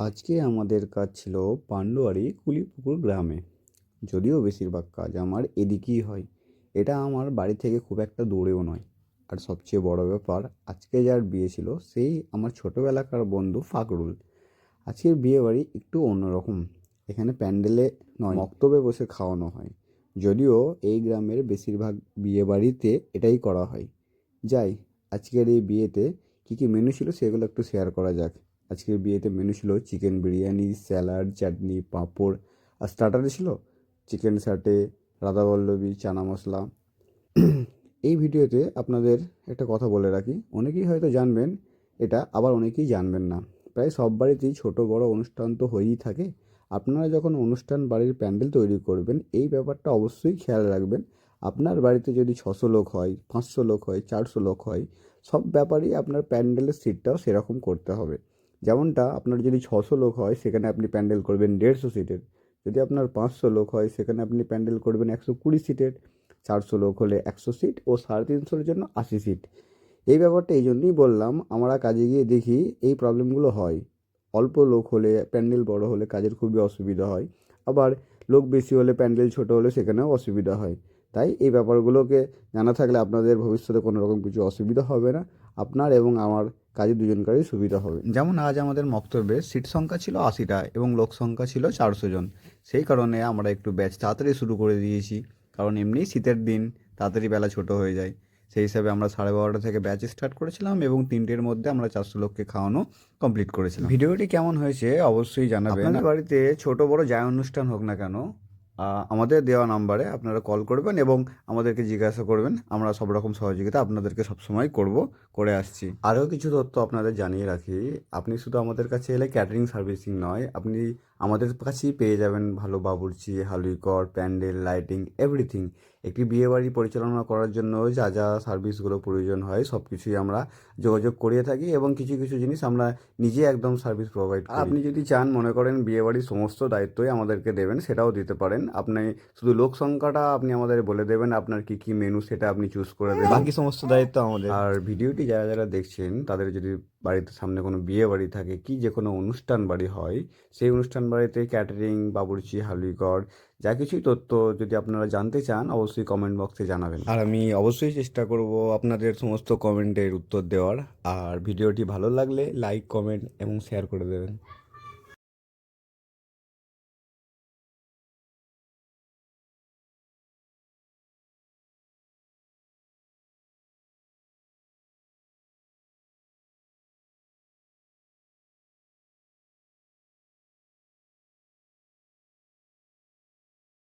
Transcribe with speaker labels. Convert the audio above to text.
Speaker 1: আজকে আমাদের কাজ ছিল পান্ডুয়ারি কুলিপুকুর গ্রামে। যদিও বেশিরভাগ কাজ আমার এদিকেই হয়। এটা আমার বাড়ি থেকে খুব একটা দূরেও নয়। আর সবচেয়ে বড় ব্যাপার, আজকে যার বিয়ে ছিল, সেই আমার ছোটোবেলাকার বন্ধু ফাকরুল। আজকের বিয়ে বাড়ি একটু অন্যরকম। এখানে প্যান্ডেলে নয়, মক্তবে বসে খাওয়ানো হয়। যদিও এই গ্রামের বেশিরভাগ বিয়ে বাড়িতে এটাই করা হয়। যাই, আজকের এই বিয়েতে কী কী মেনু ছিল সেগুলো একটু শেয়ার করা যাক। আজকের বিয়েতে মেনু ছিল চিকেন বিরিয়ানি স্যালাড চাটনি, পাঁপড়। আর স্টার্টারে ছিল চিকেন সাটে রাধাবল্লভী চানা মশলা। এই ভিডিওতে আপনাদের একটা কথা বলে রাখি। অনেকেই হয়তো জানবেন, এটা আবার অনেকেই জানবেন না। প্রায় সব বাড়িতেই ছোটো বড় অনুষ্ঠান তো হয়েই থাকে। আপনারা যখন অনুষ্ঠান বাড়ির প্যান্ডেল তৈরি করবেন, এই ব্যাপারটা অবশ্যই খেয়াল রাখবেন। আপনার বাড়িতে যদি ছশো লোক হয়, পাঁচশো লোক হয়, চারশো লোক হয়, সব ব্যাপারেই আপনার প্যান্ডেলের সিটটাও সেরকম করতে হবে। যেমনটা আপনার যদি ছশো লোক হয়, সেখানে আপনি প্যান্ডেল করবেন দেড়শো সিটের। যদি আপনার পাঁচশো লোক হয়, সেখানে আপনি প্যান্ডেল করবেন একশো কুড়ি সিটের। চারশো লোক হলে একশো সিট ও সাড়ে তিনশোর জন্য আশি সিট। এই ব্যাপারটা এই জন্যই বললাম, আমরা কাজে গিয়ে দেখি এই প্রবলেমগুলো হয়। অল্প লোক হলে প্যান্ডেল বড় হলে কাজের খুবই অসুবিধা হয়। আবার লোক বেশি হলে প্যান্ডেল ছোট হলে সেখানেও অসুবিধা হয়। তাই এই ব্যাপারগুলোকে জানা থাকলে আপনাদের ভবিষ্যতে কোনো রকম কিছু অসুবিধা হবে না। আপনার এবং আমার কাজে দুজনকারই সুবিধা হবে। যেমন আজ আমাদের বক্তব্যে সিট সংখ্যা ছিল আশিটা এবং লোক সংখ্যা ছিল চারশো জন। সেই কারণে আমরা একটু ব্যাচ তাড়াতাড়ি শুরু করে দিয়েছি কারণ এমনিই শীতের দিন তাড়াতাড়ি বেলা ছোট হয়ে যায়। সেই হিসাবে আমরা সাড়ে বারোটা থেকে ব্যাচ স্টার্ট করেছিলাম এবং তিনটের মধ্যে আমরা চারশো লোককে খাওয়ানো কমপ্লিট করেছিলাম। ভিডিওটি কেমন হয়েছে অবশ্যই জানাবেন। বাড়িতে ছোট বড় যাই অনুষ্ঠান হোক না কেন আমাদের দেওয়া নাম্বারে আপনারা কল করবেন এবং আমাদেরকে জিজ্ঞাসা করবেন। আমরা সব রকম সহযোগিতা আপনাদেরকে সবসময় করব, করে আসছি। আরও কিছু তথ্য আপনাদের জানিয়ে রাখি। আপনি শুধু আমাদের কাছে এলে ক্যাটারিং সার্ভিসিং নয়, আপনি আমাদের কাছেই পেয়ে যাবেন ভালো বাবুর্চি হালুইকর প্যান্ডেল লাইটিং এভরিথিং একটি বিয়ে বাড়ি পরিচালনা করার জন্য যা যা সার্ভিসগুলো প্রয়োজন হয় সব কিছুই আমরা যোগাযোগ করিয়ে থাকি এবং কিছু কিছু জিনিস আমরা নিজে একদম সার্ভিস প্রোভাইড করি। আপনি যদি চান মনে করেন বিয়ে বাড়ির সমস্ত দায়িত্বই আমাদেরকে দেবেন সেটাও দিতে পারেন। আপনি শুধু লোক সংখ্যাটা আপনি আমাদের বলে দেবেন আপনার কি কি মেনু সেটা আপনি চুজ করে দেবেন।
Speaker 2: বাকি সমস্ত দায়িত্ব আমাদের।
Speaker 1: আর ভিডিওটি যারা যারা দেখছেন তাদের যদি বাড়িতে সামনে কোনো বিয়ে বাড়ি থাকে, কি যে কোনো অনুষ্ঠান বাড়ি হয়, সেই অনুষ্ঠান বাড়িতে ক্যাটারিং বাবুর্চি হালুইগড় যা কিছুই তথ্য যদি আপনারা জানতে চান, অবশ্যই কমেন্ট বক্সে জানাবেন। আর আমি অবশ্যই চেষ্টা করব আপনাদের সমস্ত কমেন্টের উত্তর দেওয়ার। আর ভিডিওটি ভালো লাগলে লাইক কমেন্ট এবং শেয়ার করে দেবেন।